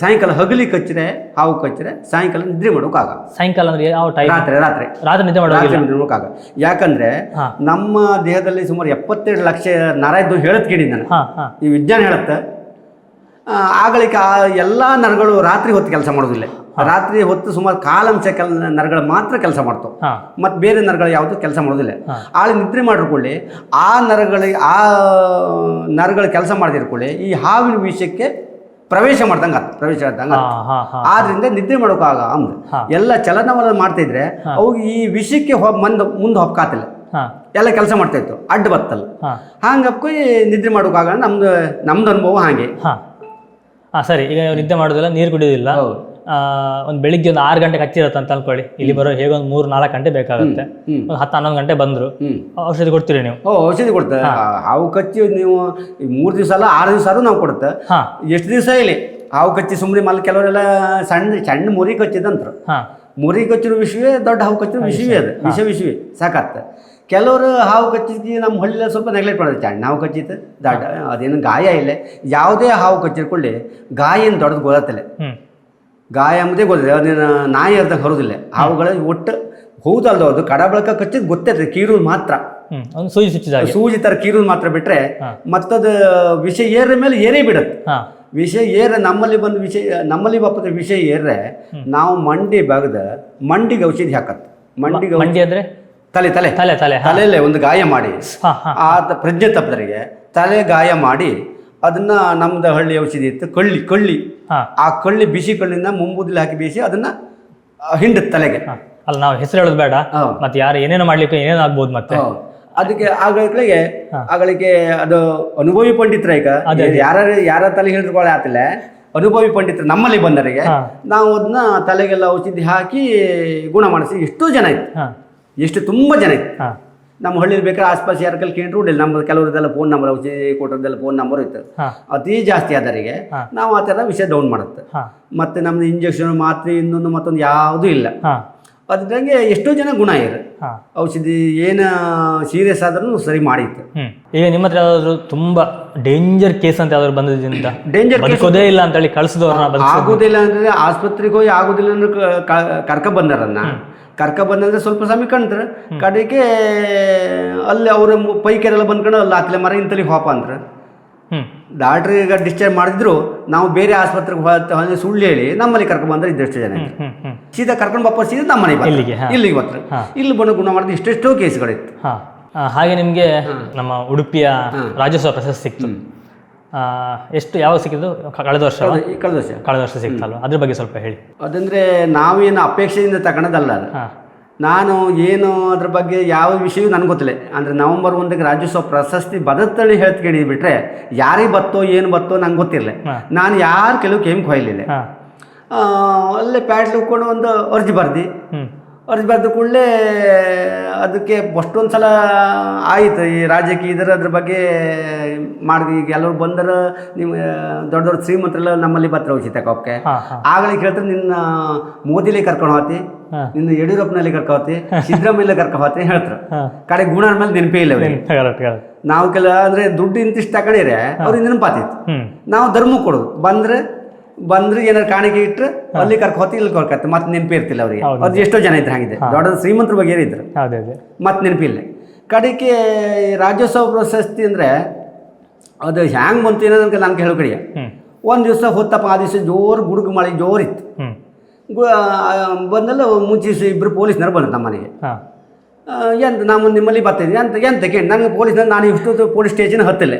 ಸಾಯಂಕಾಲ ಹಗಲಿ ಕಚ್ಚಿದ್ರೆ ಹಾವು ಕಚ್ಚಿದ್ರೆ ಸಾಯಂಕಾಲ ನಿದ್ರೆ ಮಾಡೋಕ್ಕಾಗ ಸಾಯಂಕಾಲ ಅಂದ್ರೆ ಯಾವ ಟೈಮ್ ರಾತ್ರಿ ರಾತ್ರಿ. ರಾತ್ರಿ ನಿದ್ದೆ ಮಾಡೋಕಾಗ ಮಾಡೋಕ್ಕಾಗ ಯಾಕಂದ್ರೆ ನಮ್ಮ ದೇಹದಲ್ಲಿ ಸುಮಾರು ಎಪ್ಪತ್ತೆರಡು ಲಕ್ಷ ನರ ಇದ್ದು ಹೇಳತ್ ಕೇಳಿ ನಾನು. ಈ ವಿಜ್ಞಾನ ಹೇಳುತ್ತೆ. ಆಗಳಿಕ ಆ ಎಲ್ಲ ನರಗಳು ರಾತ್ರಿ ಹೊತ್ತು ಕೆಲಸ ಮಾಡೋದಿಲ್ಲ. ರಾತ್ರಿ ಹೊತ್ತು ಸುಮಾರು ಕಾಲಂಶ ಕೆಲ ನರಗಳು ಮಾತ್ರ ಕೆಲಸ ಮಾಡ್ತಾವೆ. ಮತ್ತು ಬೇರೆ ನರಗಳು ಯಾವುದು ಕೆಲಸ ಮಾಡೋದಿಲ್ಲ. ಆಳು ನಿದ್ರೆ ಮಾಡಿರ್ಕೊಳ್ಳಿ ಆ ನರಗಳಿಗೆ ಆ ನರಗಳು ಕೆಲಸ ಮಾಡದಿರ್ಕೊಳ್ಳಿ ಈ ಹಾವಿನ ವಿಷಯಕ್ಕೆ ಪ್ರವೇಶ ಮಾಡ್ದಂಗ ಪ್ರವೇಶ ಹಾಂ ಆದ್ರಿಂದ ನಿದ್ರೆ ಮಾಡೋಕ್ಕಾಗ ಅಂದ್ ಎಲ್ಲ ಚಲನವಲನ ಮಾಡ್ತಾ ಇದ್ರೆ ಅವು ಈ ವಿಷಯಕ್ಕೆ ಮಂದ ಮಂದ್ ಹೊಪ್ಕಾತಿಲ್ಲ. ಎಲ್ಲ ಕೆಲಸ ಮಾಡ್ತಾ ಇತ್ತು ಅಡ್ಡ ಬತ್ತಲ್ಲ. ಹಂಗಪ್ಪ ನಿದ್ರೆ ಮಾಡೋಕಾಗ ನಮ್ದು ನಮ್ದು ಅನುಭವ ಹಾಗೆ. ಹಾಂ ಸರಿ ಈಗ ನೀವು ನಿದ್ದೆ ಮಾಡೋದಿಲ್ಲ ನೀರು ಕುಡಿಯೋದಿಲ್ಲ. ಆ ಒಂದು ಬೆಳಿಗ್ಗೆ ಒಂದು ಆರು ಗಂಟೆಗೆ ಹಚ್ಚಿರತ್ತೆ ಅಂತ ಅನ್ಕೊಳ್ಳಿ. ಇಲ್ಲಿ ಬರೋ ಹೇಗೆ ಒಂದು ಮೂರು ನಾಲ್ಕು ಗಂಟೆ ಬೇಕಾಗುತ್ತೆ. ಒಂದು ಹತ್ತು ಹನ್ನೊಂದು ಗಂಟೆ ಬಂದರು. ಔಷಧಿ ಕೊಡ್ತೀರಿ ನೀವು. ಓ ಔಷಧಿ ಕೊಡ್ತಾರೆ ಹಾವು ಕಚ್ಚಿ ನೀವು ಮೂರು ದಿವಸ ಅಲ್ಲ ಆರು ದಿವಸ ಆದ್ರೂ ನಾವು ಕೊಡುತ್ತೆ. ಹಾಂ. ಎಷ್ಟು ದಿವಸ ಇಲ್ಲಿ ಹಾವು ಕಚ್ಚಿ ಸುಮ್ಮನೆ ಮಲ್ ಕೆಲವರೆಲ್ಲ ಸಣ್ಣ ಸಣ್ಣ ಮುರಿ ಕಚ್ಚಿದಂತ್ರ. ಹಾಂ. ಮುರಿ ಕಚ್ಚಿರೋ ವಿಷಯವೇ ದೊಡ್ಡ ಹಾವು ಕಚ್ಚಿರೋ ವಿಷಯವೇ ಅದು. ವಿಷ ವಿಷಯವೇ. ಸಾಕತ್ತ. ಕೆಲವರು ಹಾವು ಕಚ್ಚಿದ್ದು ನಮ್ಮ ಹಳ್ಳಿಲ್ಲ ಸ್ವಲ್ಪ ನೆಗ್ಲೆಕ್ಟ್ ಮಾಡೋದು ಸಣ್ಣ ಹಾವು ಕಚ್ಚಿತ್ತು ದಾಟ ಅದೇನು ಗಾಯ ಇಲ್ಲ. ಯಾವುದೇ ಹಾವು ಕಚ್ಚಿರ್ಕೊಳ್ಳಿ ಗಾಯ ಏನು ದೊಡ್ಡದು ಗೊತ್ತಲ್ಲ ಗಾಯ ಎಂಬುದೇ ಗೊತ್ತಿದೆ ಅದೇನು ನಾಯಿ ಅರ್ಧಕ್ಕೆ ಹೊರೋದಿಲ್ಲ. ಹಾವುಗಳ ಒಟ್ಟು ಹೌದಲ್ದು ಅದು ಕಡ ಬಳಕ ಕಚ್ಚಿದ್ ಗೊತ್ತೈತೆ ಕೀರೋದು ಮಾತ್ರ. ಸೂಜಿ ತರ ಕೀರೋದು ಮಾತ್ರ ಬಿಟ್ರೆ ಮತ್ತದ ಮತ್ತದು ವಿಷ ಏರ ಮೇಲೆ ಏರೇ ಬಿಡುತ್ತೆ. ವಿಷಯ ವಿಷ ಏರ ನಮ್ಮಲ್ಲಿ ಬಂದು ವಿಷಯ ನಮ್ಮಲ್ಲಿ ಬಪ್ಪದ ವಿಷಯ ಏರ್ರೆ ನಾವು ಮಂಡಿ ಬಗ್ದ ಮಂಡಿಗೆ ಔಷಧಿ ಹಾಕತ್ ಮಂಡಿಗೆ ಮಂಡಿ ಅಂದರೆ? ತಲೆ ತಲೆ. ತಲೆ ತಲೆ ತಲೆಯಲ್ಲೇ ಒಂದು ಗಾಯ ಮಾಡಿ. ಆ ಪ್ರಜ್ಞೆ ತಪ್ಪದರಿಗೆ ತಲೆ ಗಾಯ ಮಾಡಿ ಅದನ್ನ ನಮ್ದು ಹಳ್ಳಿ ಔಷಧಿ ಇತ್ತು ಕಳ್ಳಿ ಕಳ್ಳಿ. ಆ ಕಳ್ಳಿ ಬಿಸಿ ಕಳ್ಳಿನ ಮುಂಬೂದಲ್ಲಿ ಹಾಕಿ ಬೀಸಿ ಅದನ್ನ ಹಿಂಡ ತಲೆಗೆ. ಅಲ್ಲ ನಾವು ಹೆಸರು ಹೇಳೋದು ಬೇಡ. ಮತ್ತೆ ಯಾರು ಏನೇನು ಮಾಡ್ಲಿಕ್ಕೆ ಏನೇನು ಆಗ್ಬೋದು ಮತ್ತೆ. ಅದಕ್ಕೆ ಆಗಳಿಗೆ ಆಗಳಿಗೆ ಅದು ಅನುಭವಿ ಪಂಡಿತ್ರ ಈಗ. ಯಾರ ಯಾರ ತಲೆ ಹಿಡಿದುಕೊಳ್ಳೆ ಆತಿಲ್ಲ ಅನುಭವಿ ಪಂಡಿತ್ರ ನಮ್ಮಲ್ಲಿ ಬಂದರಿಗೆ. ನಾವು ಅದನ್ನ ತಲೆಗೆಲ್ಲ ಔಷಧಿ ಹಾಕಿ ಗುಣ ಮಾಡಿಸಿ ಎಷ್ಟೋ ಜನ ಇತ್ತು ಎಷ್ಟು ತುಂಬ ಜನ ಇತ್ತು. ಹಾ. ನಮ್ಮ ಹಳ್ಳಿಲಿ ಬೇಕಾದ್ರೆ ಆಸ್ಪಾಸ್ ಯಾರ ಕಲ್ ಕೇಂದ್ರ ಉಂಡಿಲ್ಲ ನಮ್ಮ ಕೆಲವರದೆಲ್ಲ ಫೋನ್ ನಂಬರ್ ಔಷಧಿ ಕೊಟ್ಟರದೆಲ್ಲ ಫೋನ್ ನಂಬರ್ ಇತ್ತು. ಅತಿ ಜಾಸ್ತಿ ಆದರಿಗೆ. ನಾವು ಆ ಥರ ವಿಷಯ ಡೌನ್ ಮಾಡುತ್ತೆ. ಮತ್ತೆ ನಮ್ದು ಇಂಜೆಕ್ಷನ್ ಮಾತ್ರೆ ಇನ್ನೊಂದು ಮತ್ತೊಂದು ಯಾವುದೂ ಇಲ್ಲ. ಅದ್ರಂಗೆ ಎಷ್ಟೋ ಜನ ಗುಣ ಇರು ಔಷಧಿ ಏನು ಸೀರಿಯಸ್ ಆದ್ರೂ ಸರಿ ಮಾಡಿತ್ತು. ಈಗ ನಿಮ್ಮ ಹತ್ರ ಯಾವ್ದಾದ್ರು ತುಂಬಾ ಡೇಂಜರ್ ಕೇಸ್ ಅಂತ ಯಾವ್ದಾದ್ರು ಬಂದಿದ್ದರಿಂದ ಡೇಂಜರ್ ಬದುಕೋದೇ ಇಲ್ಲ ಅಂತ ಹೇಳಿ ಕಳಿಸಿದವ್ರನ್ನ ಆಗೋದಿಲ್ಲ ಅಂದ್ರೆ ಆಸ್ಪತ್ರೆಗೆ ಹೋಗಿ ಆಗುದಿಲ್ಲ ಅಂದ್ರೆ ಕರ್ಕ ಬಂದಾರನ್ನ ಕರ್ಕ ಬಂದಂದ್ರೆ ಸ್ವಲ್ಪ ಸಮಯ ಕಂಡ್ರೆ ಕಡೆಗೆ ಅಲ್ಲಿ ಅವ್ರ ಪೈಕರೆಲ್ಲ ಬಂದ್ಕೊಂಡು ಅಲ್ಲಿ ಆತ್ಲೆ ಮರ ಇಂತಲ್ಲಿ ಹೋಪ ಅಂದ್ರ. ಡಾಕ್ಟ್ರ್ ಈಗ ಡಿಸ್ಚಾರ್ಜ್ ಮಾಡಿದ್ರು ನಾವು ಬೇರೆ ಆಸ್ಪತ್ರೆಗೆ ಹೋದ ಸುಳ್ಳು ಹೇಳಿ ನಮ್ಮಲ್ಲಿ ಕರ್ಕೊಂಡು ಬಂದ್ರೆ ಇದ್ದಷ್ಟು ಜನ ಸೀದಾ ಕರ್ಕೊಂಡು ವಾಪಸ್ ಸೀದಾ ನಮ್ಮ ಮನೆಗೆ ಇಲ್ಲಿಗೆ, ಬರ್ತಾರೆ. ಇಲ್ಲಿ ಬಂದು ಗುಣ ಮಾಡಿದ ಇಷ್ಟೆಷ್ಟೋ ಕೇಸ್ಗಳಿತ್ತು. ಹಾಗೆ ನಿಮ್ಗೆ ನಮ್ಮ ಉಡುಪಿಯ ರಾಜ್ಯೋತ್ಸವ ಪ್ರಶಸ್ತಿ ಸಿಕ್ತು. ಎಷ್ಟು ಯಾವಾಗ ಸಿಕ್ಕಿದ್ದು? ಕಳೆದ ವರ್ಷ? ಕಳೆದ ವರ್ಷ. ಕಳೆದ ವರ್ಷ ಸಿಕ್ತಲ್ವ? ಅದ್ರ ಬಗ್ಗೆ ಸ್ವಲ್ಪ ಹೇಳಿ. ಅದಂದ್ರೆ ನಾವೇನು ಅಪೇಕ್ಷೆಯಿಂದ ತಗೊಳೋದಲ್ಲ ನಾನು ಏನು ಅದ್ರ ಬಗ್ಗೆ ಯಾವ ವಿಷಯವೂ ನನಗೆ ಗೊತ್ತಿಲ್ಲ. ಅಂದರೆ ನವಂಬರ್ ಒಂದಕ್ಕೆ ರಾಜ್ಯೋತ್ಸವ ಪ್ರಶಸ್ತಿ ಬದತ್ತಳಿ ಕೇಳಿದ್ ಬಿಟ್ರೆ ಯಾರಿಗೆ ಬತ್ತೋ ಏನು ಬತ್ತೋ ನಂಗೆ ಗೊತ್ತಿರಲಿಲ್ಲ. ನಾನು ಯಾರು ಕೆಲವು ಕೇಮ್ ಕೊಯ್ಲಿಲ್ಲ. ಅಲ್ಲೇ ಪ್ಯಾಟ್ಲಿ ಉಕ್ಕೊಂಡು ಒಂದು ಅರ್ಜಿ ಬರ್ದು. ಅರ್ಜಿ ಬರೆದ ಕೂಡಲೇ ಅದಕ್ಕೆ ಅಷ್ಟೊಂದು ಸಲ ಆಯಿತು ಈ ರಾಜಕೀಯ ಇದರ ಅದ್ರ ಬಗ್ಗೆ ಮಾಡಿದ್ವಿ. ಈಗ ಎಲ್ಲರೂ ಬಂದರೆ ನಿಮ್ಮ ದೊಡ್ಡ ದೊಡ್ಡ ಶ್ರೀಮಂತರೆಲ್ಲ ನಮ್ಮಲ್ಲಿ ಬತ್ರ ಹೋಗಿ ತಗೋಕೆ ಆಗಲೇ ಕೇಳ್ತಾರೆ ನಿನ್ನ ಮೋದಿಲಿ ಕರ್ಕೊಂಡು ಹೋತಿ ನಿನ್ನ ಯಡಿಯೂರಪ್ಪನಲ್ಲಿ ಕರ್ಕೊ ಹೋತಿ ಸಿದ್ದರಾಮಯ್ಯ ಕರ್ಕೊ ಹೋತಿ ಹೇಳ್ತಾರೆ. ಕಡೆ ಗುಣ ಮೇಲೆ ನೆನಪೇ ಇಲ್ಲ ನಾವು ಕೆಲ ಅಂದ್ರೆ ದುಡ್ಡು ಇಂತಿಷ್ಟು ತಗೊಂಡಿರೆ ಅವ್ರಿಗೆ ನೆನಪಾತಿತ್ತು ನಾವು ಧರ್ಮ ಕೊಡೋದು. ಬಂದ್ರೆ ಬಂದ್ರೆ ಏನಾರು ಕಾಣಿಕೆ ಇಟ್ಟರೆ ಅಲ್ಲಿ ಕರ್ಕೊ ಹೊತ್ತಿ ಇಲ್ಲಿ ಕರ್ಕತ್ತೆ ಮತ್ತೆ ನೆನಪೇ ಇರ್ತಿಲ್ಲ ಅವರಿಗೆ. ಅದು ಎಷ್ಟೋ ಜನ ಇದ್ರೆ ಹಾಗಿದೆ ದೊಡ್ಡ ಶ್ರೀಮಂತರ ಬಗ್ಗೆ ಏನಿದ್ರು ಮತ್ತೆ ನೆನಪಿಲ್ಲ ಕಡೆಗೆ ರಾಜ್ಯೋತ್ಸವ ಪ್ರಶಸ್ತಿ ಅಂದರೆ ಅದು ಹ್ಯಾಂಗೆ ಬಂತು ಏನೋ ನನಗೆ ನನಗೆ ಹೇಳೋ ಕಡೆಗೆ ಒಂದು ದಿವಸ ಹೊತ್ತಪ್ಪ ಆ ದಿವಸ ಜೋರು ಗುಡುಗು ಮಳೆ ಜೋರಿತ್ತು ಗು- ಬಂದಲ್ಲ ಮುಂಚೆ ಇಬ್ಬರು ಪೊಲೀಸ್ನವ್ರು ಬಂದರು ನಮ್ಮ ಮನೆಗೆ ಎಂತ ನಾವು ನಿಮ್ಮಲ್ಲಿ ಬರ್ತೀನಿ ಎಂತ ಎಂತ ಕೇಳಿ ನನಗೆ ಪೊಲೀಸ್ನ ನಾನು ಇಷ್ಟು ಪೊಲೀಸ್ ಸ್ಟೇಷನ್ ಹತ್ತಿಲ್ಲ.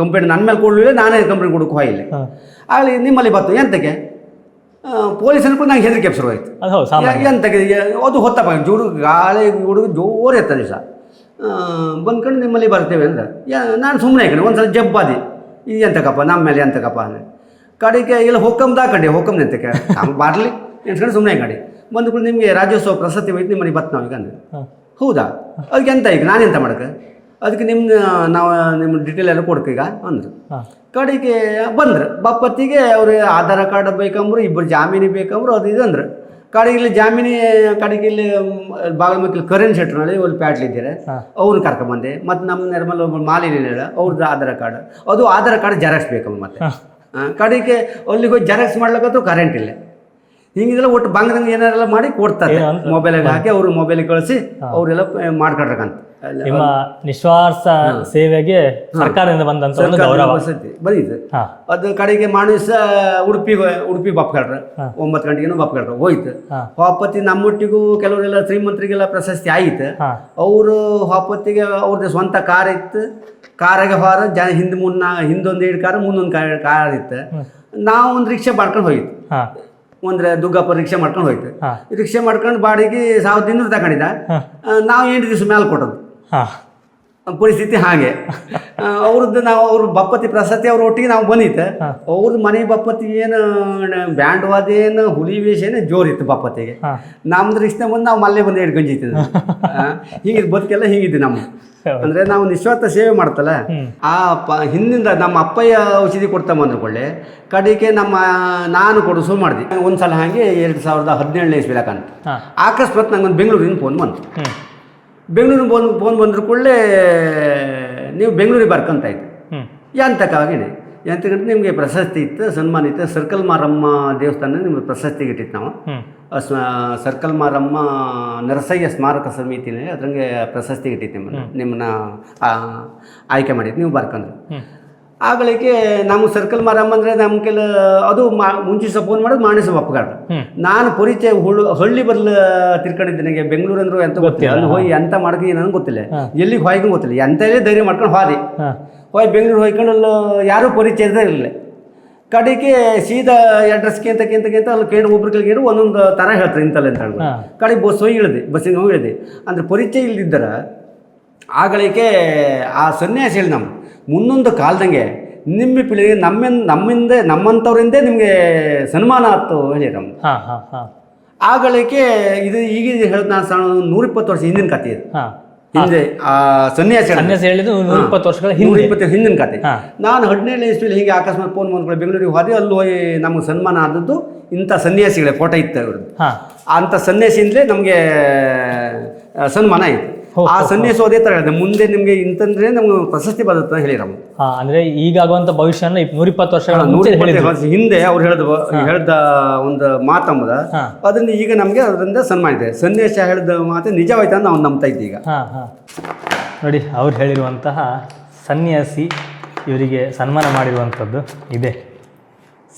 ಕಂಪ್ಲೇಂಟ್ ನನ್ನ ಮೇಲೆ ಕೊಡಲಿಲ್ಲ ನಾನೇ ಕಂಪ್ಲೇಂಟ್ ಕೊಡಕ್ಕೆ ಹೋಗಿಲ್ಲ. ಆಗಲಿ ನಿಮ್ಮಲ್ಲಿ ಬಂತು ಎಂತಕ್ಕೆ? ಪೊಲೀಸ್ ಕೂಡ ನಂಗೆ ಹೆದರಿಕೆ ಶುರು ಆಯ್ತು ಎಂತಕ್ಕೆ? ಅದು ಹೊತ್ತಪ್ಪ ಜೋಡು ಗಾಳಿ ಹುಡುಗ ಜೋರು ಎತ್ತ ದಿವಸ ಬಂದ್ಕೊಂಡು ನಿಮ್ಮಲ್ಲಿ ಬರ್ತೇವೆ ಅಂದ್ರೆ ನಾನು ಸುಮ್ಮನೆ ಕಡೆ ಒಂದು ಸಲ ಜಬ್ಬಾದಿ ಈ ಎಂತಕಪ್ಪ ನಮ್ಮ ಮೇಲೆ ಎಂತಕಪ್ಪ ಅಂದ್ರೆ. ಕಡೆಗೆ ಇಲ್ಲ ಹೊಕ್ಕಮ್ ದಾಕಂಡೆ ಹೊಕ್ಕಮ್ ಎಂತಕ್ಕೆ? ಬರಲಿ ಎನ್ಸ್ಕೊಂಡು ಸುಮ್ಮನೆ ಕಡೆ. ಬಂದ್ಕೊಂಡು ನಿಮಗೆ ರಾಜ್ಯೋತ್ಸವ ಪ್ರಸತಿ ಹೋಯ್ತು ನಿಮ್ಮಲ್ಲಿ ಬತ್ತು ನಾವು ಈಗ ಅಂದ್ರೆ ಹೌದಾ? ಅದಕ್ಕೆ ಎಂತ ಈಗ ನಾನೆಂತ ಮಾಡಕ್ಕೆ? ಅದಕ್ಕೆ ನಿಮ್ಮ ನಾವು ನಿಮ್ಮ ಡೀಟೇಲ್ ಎಲ್ಲ ಕೊಡ್ಕ ಈಗ ಅಂದ್ರು. ಕಡೆಗೆ ಬಂದ್ರು. ಬಪ್ಪತ್ತಿಗೆ ಅವ್ರು ಆಧಾರ್ ಕಾರ್ಡ್ ಬೇಕಂಬ್ರು ಇಬ್ಬರು ಜಾಮೀನು ಬೇಕಂಬ್ರು ಅದು ಇದು ಅಂದ್ರೆ. ಕಡೆಗೆ ಇಲ್ಲಿ ಜಾಮೀನಿ ಕಡೆಗೆ ಇಲ್ಲಿ ಬಾಗಲಮಕ್ಕಿ ಕರೆನ್ ಶೆಟ್ರ್ನಲ್ಲಿ ಒಂದು ಪ್ಯಾಟ್ಲ್ ಇದ್ದಾರೆ. ಹಾ. ಅವ್ರನ್ನ ಕರ್ಕೊಂಬಂದೆ ಮತ್ತು ನಮ್ಮ ನಿರ್ಮಲ ಒಬ್ಬ ಮಾಲಿನ್ಯ ಅವ್ರದ್ದು ಆಧಾರ್ ಕಾರ್ಡ್. ಅದು ಆಧಾರ್ ಕಾರ್ಡ್ ಜೆರಾಕ್ಸ್ ಬೇಕಮ್ಮ ಮತ್ತೆ. ಕಡೆಗೆ ಅಲ್ಲಿಗೆ ಹೋಗಿ ಜೆರಾಕ್ಸ್ ಮಾಡ್ಲಿಕ್ಕೂ ಕರೆಂಟ್ ಇಲ್ಲ. ಹಿಂಗಿದೆಲ್ಲ ಒಟ್ಟು ಬಂಗದಂಗೆ ಏನಾರೆಲ್ಲ ಮಾಡಿ ಕೊಡ್ತಾರೆ ಮೊಬೈಲಿಗೆ ಹಾಕಿ ಅವ್ರು ಮೊಬೈಲ್ ಕಳಿಸಿ ಅವರೆಲ್ಲ ಮಾಡ್ಕೊಡ್ರಕಂತ. ನಿಮ್ಮ ನಿಸ್ವಾರ್ಥ ಸೇವೆಗೆ ಸರ್ಕಾರದಿಂದ ಬಂದಂತ ಒಂದು ಗೌರವ. ಅದು ಕಡೆಗೆ ಮಾಡಿಸ ಉಡುಪಿ ಉಡುಪಿ ಬಪ್ಕಳ್ರ ಒಂಬತ್ತು ಗಂಟೆಗೆ ಬಪ್ಕಳ್ರ ಹೋಯ್ತು. ಹಾ. ವಾಪತ್ತಿ ನಮ್ಮೊಟ್ಟಿಗೂ ಕೆಲವರೆಲ್ಲ ಶ್ರೀಮಂತರಿಗೆಲ್ಲ ಪ್ರಶಸ್ತಿ ಆಯಿತು. ಅವರು ವಾಪತ್ತಿಗೆ ಅವ್ರದ್ದು ಸ್ವಂತ ಕಾರ್ ಇತ್ತು. ಕಾರಾಗೆ ಹೊರ ಜನ ಹಿಂದೆ ಮುನ್ನ ಹಿಂದೊಂದು ಎರಡು ಕಾರ್ ಮುಂದೊಂದು ಕಾರ್ ಕಾರ್ ಇತ್ತು. ನಾವು ಒಂದು ರಿಕ್ಷಾ ಮಾಡ್ಕೊಂಡು ಹೋಗಿತ್ತು ಒಂದ್ರೆ ದುಗ್ಗಪ್ಪ ರಿಕ್ಷಾ ಮಾಡ್ಕೊಂಡು ಹೋಯ್ತು. ರಿಕ್ಷಾ ಮಾಡ್ಕೊಂಡು ಬಾಡಿಗೆ ಸಾವಿರದ ಇನ್ನೂರು ತಗೊಂಡಿದ್ದ. ನಾವು ಎಂಟು ದಿವಸ ಮೇಲೆ ಕೊಟ್ಟದ್ದು. ಪರಿಸ್ಥಿತಿ ಹಾಗೆ. (laughs) ಅವ್ರದ್ದು ನಾವು ಅವ್ರ ಬಪ್ಪತಿ ಪ್ರಸತಿ ಅವ್ರ ಒಟ್ಟಿಗೆ ನಾವು ಬಂದಿತ್ತು ಅವ್ರದ್ದು ಮನೆ ಬಪ್ಪತಿ ಏನು ಬ್ಯಾಂಡ್ ವಾದ ಏನು ಹುಲಿ ವೇಷ ಏನು ಜೋರಿತ್ತು ಬಪ್ಪತಿಗೆ ನಮ್ದು ರಿಕ್ಷೆ ಬಂದು ನಾವು ಮಲ್ಲೆ ಬಂದು ಹಿಡ್ಕೊಂಜಿತ್ತು (laughs) ಹೀಗಿದ್ ಬದುಕೆಲ್ಲ ಹೀಗಿದ್ದು ನಮ್ಮ. ಅಂದ್ರೆ ನಾವು ನಿಸ್ವಾರ್ಥ ಸೇವೆ ಮಾಡ್ತಲ್ಲ. ಆ ಪ ಹಿಂದಿಂದ ನಮ್ಮ ಅಪ್ಪಯ್ಯ ಔಷಧಿ ಕೊಡ್ತಾ ಬಂದ್ರು ಕೊಳ್ಳೆ ಕಡೆಗೆ ನಮ್ಮ ನಾನು ಕೊಡು ಶುರು ಮಾಡಿದೆ. ಒಂದ್ಸಲ ಹಾಗೆ ಎರಡು ಸಾವಿರದ ಹದಿನೇಳನೇ ಇಸ್ವಿಲಕ್ಕಂತ ಅಕಸ್ಮಾತ್ ನಂಗೊಂದು ಬೆಂಗಳೂರಿಂದ ಫೋನ್ ಬಂತು. ಬೆಂಗಳೂರು ಫೋನ್ ಫೋನ್ ಬಂದ್ರ ಕೂಡಲೇ ನೀವು ಬೆಂಗಳೂರಿಗೆ ಬರ್ಕೊಂತ ಇತ್ತು ಯಾಂತಕ ಎಂತಕ್ಕಾಗೇನೆ ಎಂತಕ್ಕಂತ ನಿಮಗೆ ಪ್ರಶಸ್ತಿ ಇತ್ತು ಸನ್ಮಾನ ಇತ್ತು. ಸರ್ಕಲ್ ಮಾರಮ್ಮ ದೇವಸ್ಥಾನ ನಿಮ್ಗೆ ಪ್ರಶಸ್ತಿ ಇಟ್ಟಿತ್ತು ನಾವು. ಸರ್ಕಲ್ ಮಾರಮ್ಮ ನರಸಯ್ಯ ಸ್ಮಾರಕ ಸಮಿತಿನೇ ಅದ್ರಂಗೆ ಪ್ರಶಸ್ತಿ ಇಟ್ಟಿತ್ತು ನಿಮ್ಮನ್ನ. ನಿಮ್ಮನ್ನ ಆಯ್ಕೆ ಮಾಡಿದ್ದು. ನೀವು ಬರ್ಕೊಂಡ್ರು ಆಗಳಿಗೆ ನಮ್ಮ ಸರ್ಕಲ್ ಮಾರಮ್ಮ ಅಂದರೆ ನಮ್ಮ ಕೆಲ ಅದು ಮಾ ಮುಂಚೆ ಸಹ ಫೋನ್ ಮಾಡೋದು ಮಾಣಿಸ ಒಪ್ಪಗಾರ ಹ್ಮ್. ನಾನು ಪರಿಚಯ ಹುಳು ಹಳ್ಳಿ ಬದಲು ತಿರ್ಕೊಂಡಿದ್ದೆ ನನಗೆ ಬೆಂಗಳೂರು ಅಂದ್ರೆ ಎಂತ ಗೊತ್ತಿಲ್ಲ. ಅಲ್ಲಿ ಹೋಗಿ ಎಂತ ಮಾಡಿದ್ವಿ ನನಗೆ ಗೊತ್ತಿಲ್ಲ. ಎಲ್ಲಿಗೆ ಹೋಯ್ಕೊಂಡು ಗೊತ್ತಿಲ್ಲ. ಎಂತಲೇ ಧೈರ್ಯ ಮಾಡ್ಕೊಂಡು ಹೋದೆ. ಹೋಯ್ ಬೆಂಗಳೂರು ಹೋಯ್ಕೊಂಡು ಅಲ್ಲಿ ಯಾರೂ ಪರಿಚಯ ಇರಲಿಲ್ಲ. ಕಡೆಗೆ ಸೀದಾ ಅಡ್ರೆಸ್ಗೆ ಅಂತ ಕೇಂತ ಕೇಂತ ಅಲ್ಲಿ ಕೇಳಿ ಒಬ್ರು ಕೇಳಿ ಒಂದೊಂದು ಥರ ಹೇಳ್ತಾರೆ ಇಂತಲ್ಲ ಅಂತ ಹೇಳಿ. ಕಡೆಗೆ ಬಸ್ ಹೋಗಿ ಇಳಿದೆ. ಬಸ್ಸಿಗೆ ಹೋಗಿ ಇಳಿದೆ. ಅಂದ್ರೆ ಪರಿಚಯ ಇಲ್ದಿದ್ದರ ಆಗಳಿಕೆ ಆ ಸನ್ಯಾಸಿ ಹೇಳಿ ನಮ್ಮ ಮುಂದೊಂದು ಕಾಲದಂಗೆ ನಿಮ್ಮ ಪೀಳಿಗೆ ನಮ್ಮಿಂದ ನಮ್ಮಿಂದ ನಮ್ಮಂಥವ್ರಿಂದೇ ನಿಮಗೆ ಸನ್ಮಾನ ಆಯ್ತು ಹೇಳಿ ನಮ್ಮ ಆಗಳಿಕೆ ಆಗಳಿಗೆ ಇದು ಈಗ ಹೇಳಿದ ನಾನು ಸಣ್ಣ ನೂರಿಪ್ಪತ್ತು ವರ್ಷ ಹಿಂದಿನ ಕತೆ ಇದು. ಹಿಂದೆ ಆ ಸನ್ಯಾಸಿ. ಸನ್ಯಾಸಿ ಹೇಳಿದ್ದು ನೂರ ಇಪ್ಪತ್ತು ವರ್ಷಗಳ ಹಿಂದೆ. ಇಪ್ಪತ್ತು ಹಿಂದಿನ ಕತೆ. ನಾನು ಹದಿನೇಳನೇ ಇಸ್ವಿಲಿ ಹೀಗೆ ಅಕಸ್ಮಾತ್ ಫೋನ್ ಮಾಡ್ಕೊಳ್ಳಿ ಬೆಂಗಳೂರಿಗೆ ಹೋದೆ ಅಲ್ಲಿ ಹೋಗಿ ನಮಗೆ ಸನ್ಮಾನ ಆದದ್ದು ಇಂಥ ಸನ್ಯಾಸಿಗಳೇ ಫೋಟೋ ಇತ್ತು ಅವ್ರದ್ದು. ಅಂಥ ಸನ್ಯಾಸಿಯಿಂದಲೇ ನಮಗೆ ಸನ್ಮಾನ ಆಯಿತು. ಆ ಸನ್ಯಾಸ ಅದೇ ತರ ಹೇಳಿದೆ. ಮುಂದೆ ನಿಮ್ಗೆ ಇಂತಂದ್ರೆ ನಮ್ಗೆ ಪ್ರಶಸ್ತಿ ಬರುತ್ತೆ ಹೇಳಿ ಹೇಳಿರಮ್ಮ. ಅಂದ್ರೆ ಈಗಾಗುವಂತ ಈಗಾಗುವಂಥ ಭವಿಷ್ಯನ ನೂರ ಇಪ್ಪತ್ತು ವರ್ಷಗಳ ಹಿಂದೆ ಅವ್ರು ಹೇಳಿದ ಹೇಳ್ದ ಒಂದು ಮಾತಂಬದ ಅದನ್ನ ಈಗ ನಮ್ಗೆ ಅದರಿಂದ ಸನ್ಮಾನ ಇದೆ. ಸನ್ಯಾಸ ಹೇಳಿದ ಮಾತು ನಿಜವಾಯ್ತು ಅಂತ ನಾವು ನಂಬ್ತಾ ಇದ್ದೀವಿ ಈಗ ನೋಡಿ ಅವ್ರು ಹೇಳಿರುವಂತಹ ಸನ್ಯಾಸಿ ಇವರಿಗೆ ಸನ್ಮಾನ ಮಾಡಿರುವಂಥದ್ದು ಇದೆ.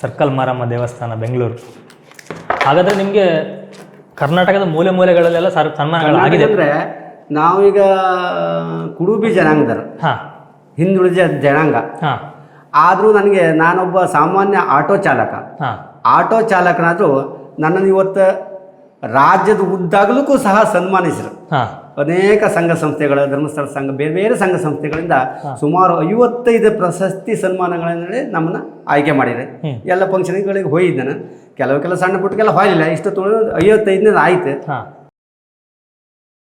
ಸರ್ಕಲ್ ಮಾರಮ್ಮ ದೇವಸ್ಥಾನ ಬೆಂಗಳೂರು. ಹಾಗಾದರೆ ನಿಮಗೆ ಕರ್ನಾಟಕದ ಮೂಲೆ ಮೂಲೆಗಳಲ್ಲೆಲ್ಲ ಸರ್ ಸನ್ಮಾನಗಳಾಗಿದೆ. ಅಂದ್ರೆ ನಾವೀಗ ಕುಡುಬಿ ಜನಾಂಗದರು ಹಿಂದುಳಿದ ಜನಾಂಗ. ಆದರೂ ನನಗೆ ನಾನೊಬ್ಬ ಸಾಮಾನ್ಯ ಆಟೋ ಚಾಲಕ. ಆಟೋ ಚಾಲಕನಾದರೂ ನನ್ನನ್ನು ಇವತ್ತು ರಾಜ್ಯದ ಉದ್ದಾಗಲಕ್ಕೂ ಸಹ ಸನ್ಮಾನಿಸಿದರು. ಅನೇಕ ಸಂಘ ಸಂಸ್ಥೆಗಳ ಧರ್ಮಸ್ಥಳ ಸಂಘ ಬೇರೆ ಬೇರೆ ಸಂಘ ಸಂಸ್ಥೆಗಳಿಂದ ಸುಮಾರು ಐವತ್ತೈದು ಪ್ರಶಸ್ತಿ ಸನ್ಮಾನಗಳನ್ನೇ ನಮ್ಮನ್ನು ಆಯ್ಕೆ ಮಾಡಿದೆ ಎಲ್ಲ ಫಂಕ್ಷನ್ಗಳಿಗೆ ಹೋಗಿದ್ದೆ ನಾನು. ಕೆಲವು ಕೆಲವು ಸಣ್ಣ ಪುಟ್ಟಕ್ಕೆಲ್ಲ ಹೋಗಲಿಲ್ಲ. ಇಷ್ಟು ತೊಳೆದು ಐವತ್ತೈದನೇದು ಆಯ್ತು.